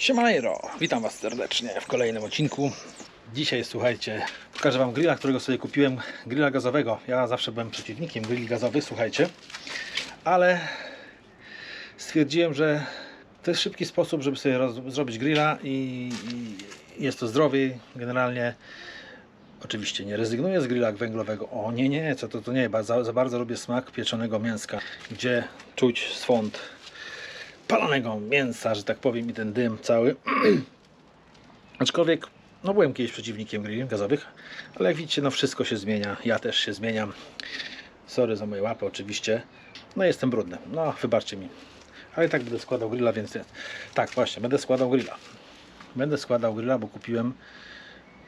Siemajro, witam Was serdecznie w kolejnym odcinku. Dzisiaj słuchajcie, pokażę Wam grilla, którego sobie kupiłem, grilla gazowego. Ja zawsze byłem przeciwnikiem grilli gazowych, słuchajcie, ale stwierdziłem, że to jest szybki sposób, żeby sobie zrobić grilla i, i jest to zdrowiej generalnie. Oczywiście nie rezygnuję z grilla węglowego. O nie, nie, co to, to nie, za, za bardzo lubię smak pieczonego mięska, gdzie czuć swąd palonego mięsa, że tak powiem, i ten dym cały. Aczkolwiek, no byłem kiedyś przeciwnikiem grilli gazowych, ale jak widzicie, no wszystko się zmienia. Ja też się zmieniam. Sorry za moje łapy, oczywiście. No jestem brudny. No, wybaczcie mi. Ale i tak będę składał grilla, więc jest. Tak, właśnie, będę składał grilla. Będę składał grilla, bo kupiłem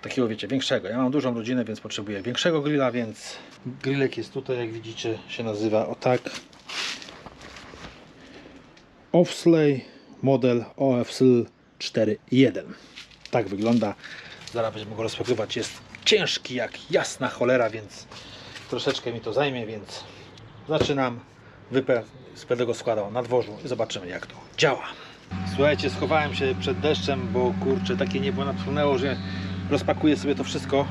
takiego, wiecie, większego. Ja mam dużą rodzinę, więc potrzebuję większego grilla, więc grillek jest tutaj, jak widzicie, się nazywa o tak. Offsley model OFSL 4.1. Tak wygląda. Zaraz będziemy go rozpakrywać. Jest ciężki jak jasna cholera, więc troszeczkę mi to zajmie, więc zaczynam. Wypę będę go składał na dworzu i zobaczymy jak to działa. Słuchajcie, schowałem się przed deszczem, bo kurczę, takie niebo napłynęło, że rozpakuję sobie to wszystko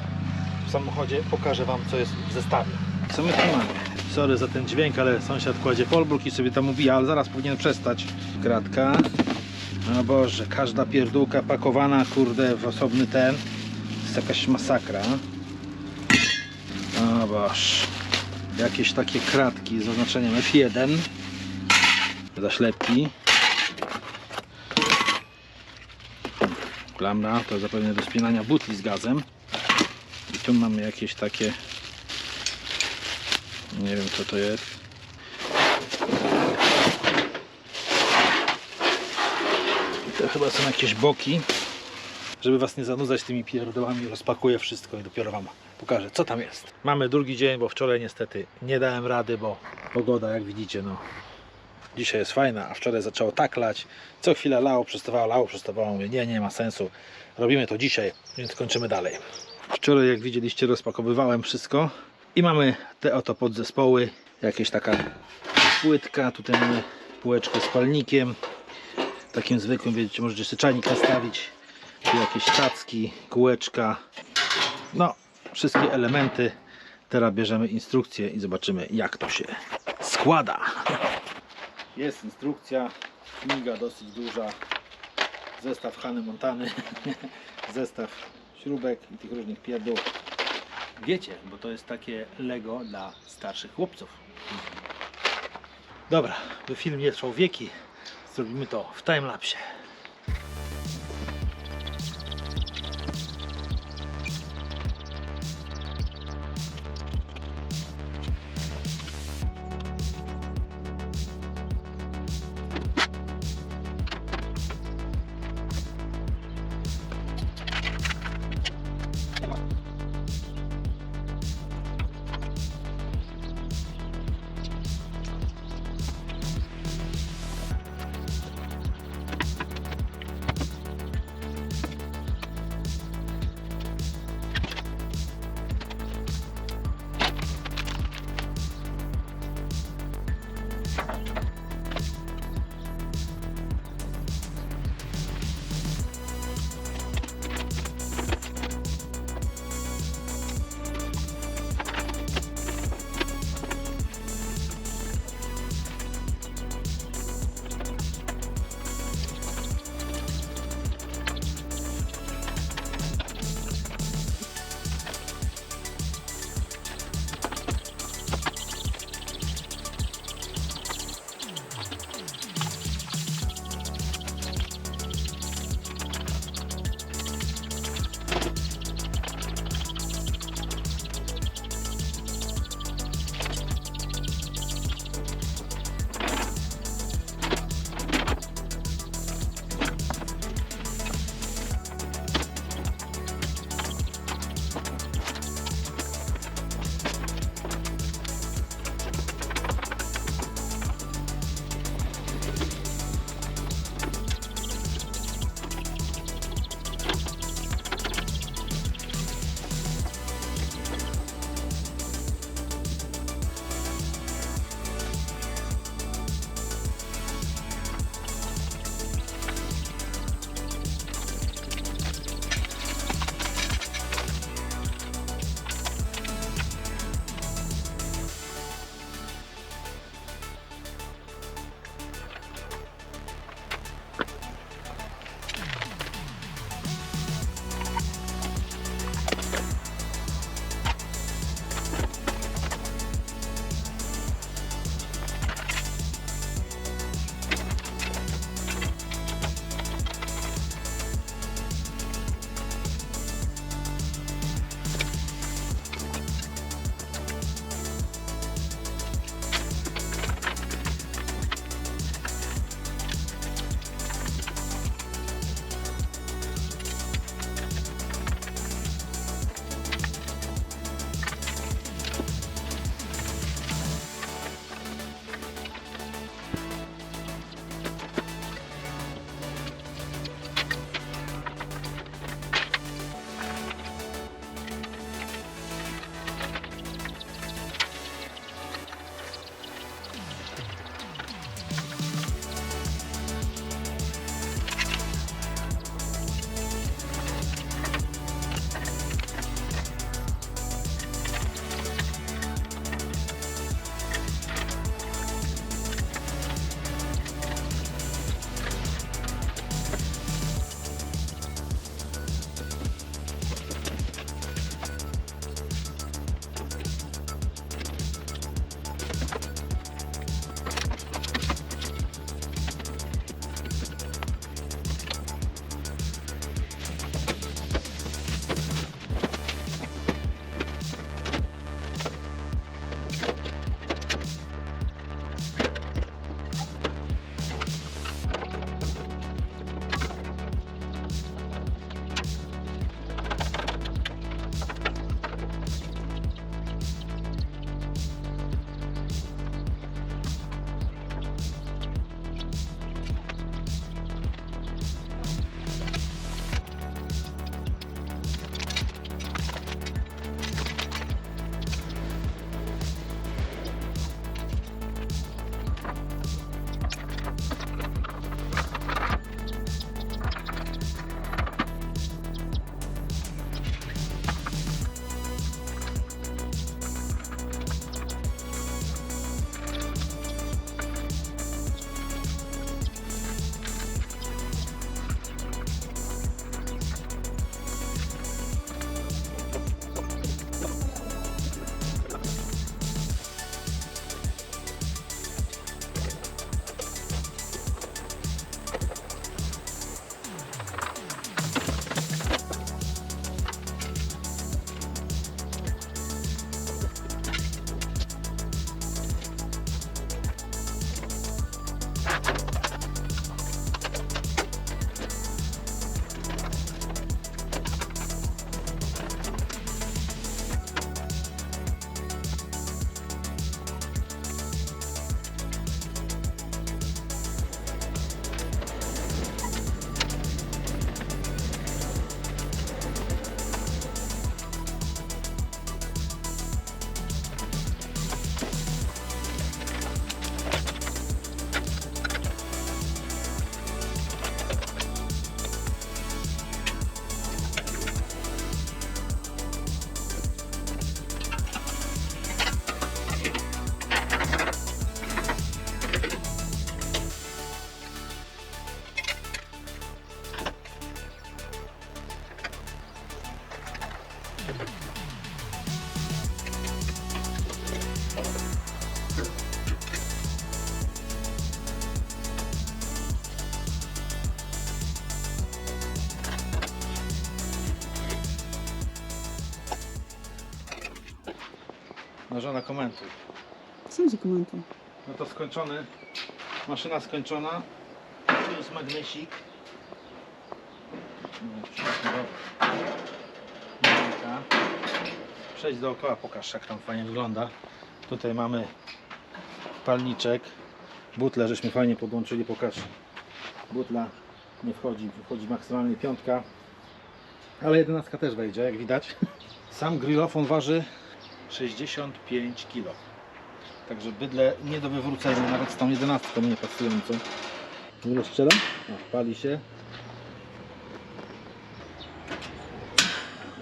w samochodzie. Pokażę Wam, co jest w zestawie. Co my tu mamy? Sorry za ten dźwięk, ale sąsiad kładzie polbruk i sobie tam ubija, ale zaraz powinien przestać. Kratka. No Boże, każda pierdółka pakowana, kurde, w osobny ten. To jest jakaś masakra. O Boże. Jakieś takie kratki z oznaczeniem F1. Zaślepki. Klamra, to zapewne do spinania butli z gazem. I tu mamy jakieś takie nie wiem co to jest. To chyba są jakieś boki. Żeby Was nie zanudzać tymi pierdołami, rozpakuję wszystko i dopiero Wam pokażę, co tam jest. Mamy drugi dzień, bo wczoraj niestety nie dałem rady, bo pogoda, jak widzicie, no dzisiaj jest fajna, a wczoraj zaczęło tak lać. Co chwilę lało, przestawało, lało, przestawało. Mówię, nie, nie ma sensu. Robimy to dzisiaj, więc kończymy dalej. Wczoraj, jak widzieliście, rozpakowywałem wszystko. I mamy te oto podzespoły. Jakieś taka płytka. Tutaj mamy półeczkę z palnikiem. Takim zwykłym, wiecie, możecie sobie czajnik nastawić. Tu jakieś tacki, kółeczka. No, wszystkie elementy. Teraz bierzemy instrukcję i zobaczymy jak to się składa. Jest instrukcja, kniga dosyć duża, zestaw Hany Montany, zestaw śrubek i tych różnych pierdół. Wiecie, bo to jest takie Lego dla starszych chłopców. Dobra, by film trwał wieki, zrobimy to w timelapsie. Żona komentuj. Sam zakomentuj. No to skończony. Maszyna skończona. Tu jest magnesik. No. Przejdź dookoła, pokaż jak tam fajnie wygląda. Tutaj mamy palniczek. Butle żeśmy fajnie podłączyli, pokaż. Butla nie wchodzi, wchodzi maksymalnie piątka. Ale jedenastka też wejdzie, jak widać. Sam grillofon waży 65 kg. Także bydle nie do wywrócenia, nawet z tą jedenastką nie pasującą. Nie strzela? O, pali się.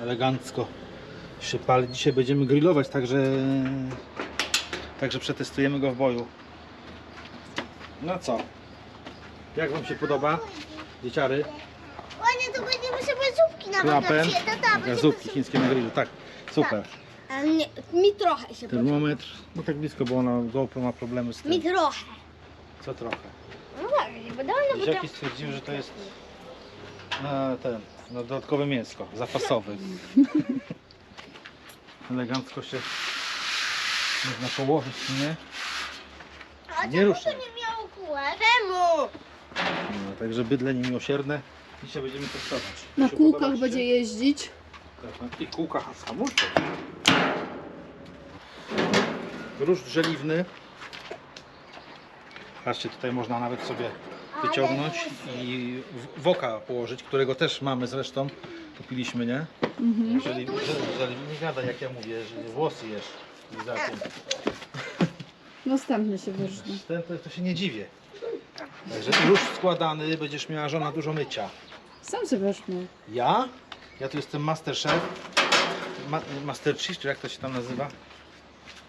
Elegancko się pali. Dzisiaj będziemy grillować, także, także przetestujemy go w boju. No co? Jak Wam się podoba? Dzieciary? Ładnie to będziemy sobie zupki na Klapen? Zupki chińskie na grillu, tak. Super. A nie, mi trochę się podoba. Termometr, no tak blisko, bo ona GoPro ma problemy z Mi tym. trochę. Co trochę. No tak, podoba, no bo Dzieciaki stwierdziły, że to jest na ten, na dodatkowe mięsko, zapasowe. Elegancko się można położyć, nie? A nie czemu ruszaj. to nie miało kółek? Czemu? No, także bydle niemiłosierne. Dzisiaj będziemy testować. Na Się kółkach podoba będzie się? jeździć. Tak, I kółkach hamulców. Róż żeliwny. Patrzcie, tutaj można nawet sobie wyciągnąć i w- woka położyć, którego też mamy zresztą. Kupiliśmy, nie? Mhm. Jeżeli, jeżeli nie gada jak ja mówię, że włosy jesz. Następny się wyżnie. Ten, to, to się nie dziwię. Także już składany, będziesz miała żona dużo mycia. Sam się weźmie. Ja? Ja tu jestem master chef. Ma, master chief, czy jak to się tam nazywa?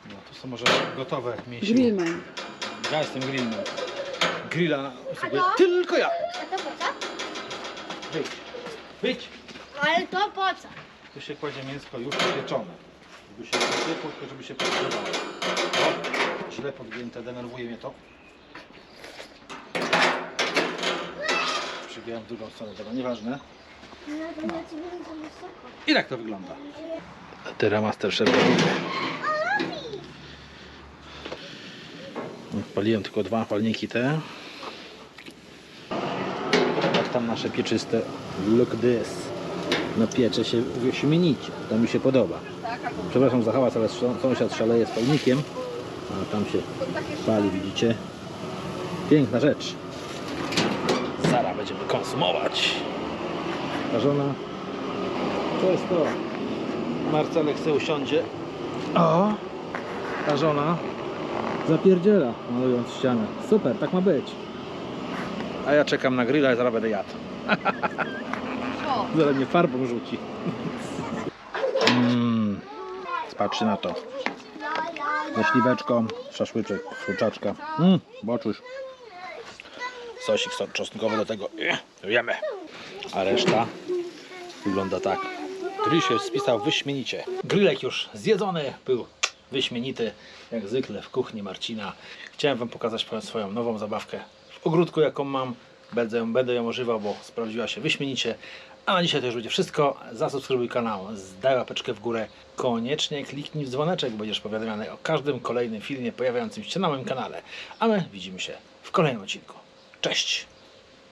No, to są może gotowe mięśnie. Grillman. Ja jestem grillman. Grilla sobie to? tylko ja. A to po co? Wyjdź. Wyjdź. Ale to po co? Tu się kładzie mięsko już pieczone. Żeby się wypiekło, tylko żeby się podgrzewało. O, źle podgięte, denerwuje mnie to. Przybiłem w drugą stronę, tego nieważne. No. I tak to wygląda. Teraz Master Chef. Paliłem tylko dwa palniki te. Jak tam nasze pieczyste. Look this. No piecze się wyśmienicie. To mi się podoba. Przepraszam za hałas, ale sąs- sąsiad szaleje z palnikiem. A tam się pali, widzicie? Piękna rzecz. Zaraz będziemy konsumować. Ta żona to jest to. Marcelek se usiądzie. O! Ta żona zapierdziela, malując ścianę. Super, tak ma być. A ja czekam na grilla i zaraz będę jadł. zaraz mnie farbą rzuci. Mm. Patrzy na to. Ze śliweczką, szaszłyczek, kurczaczka. Mm, boczuś. Sosik so- czosnkowy do tego. Jemy. A reszta wygląda tak. Grill się spisał wyśmienicie. Grillek już zjedzony, był wyśmienity, jak zwykle w kuchni Marcina. Chciałem Wam pokazać swoją nową zabawkę w ogródku, jaką mam. Będę, będę ją używał, bo sprawdziła się wyśmienicie. A na dzisiaj to już będzie wszystko. Zasubskrybuj kanał, daj łapeczkę w górę. Koniecznie kliknij w dzwoneczek, będziesz powiadamiany o każdym kolejnym filmie pojawiającym się na moim kanale. A my widzimy się w kolejnym odcinku. Cześć!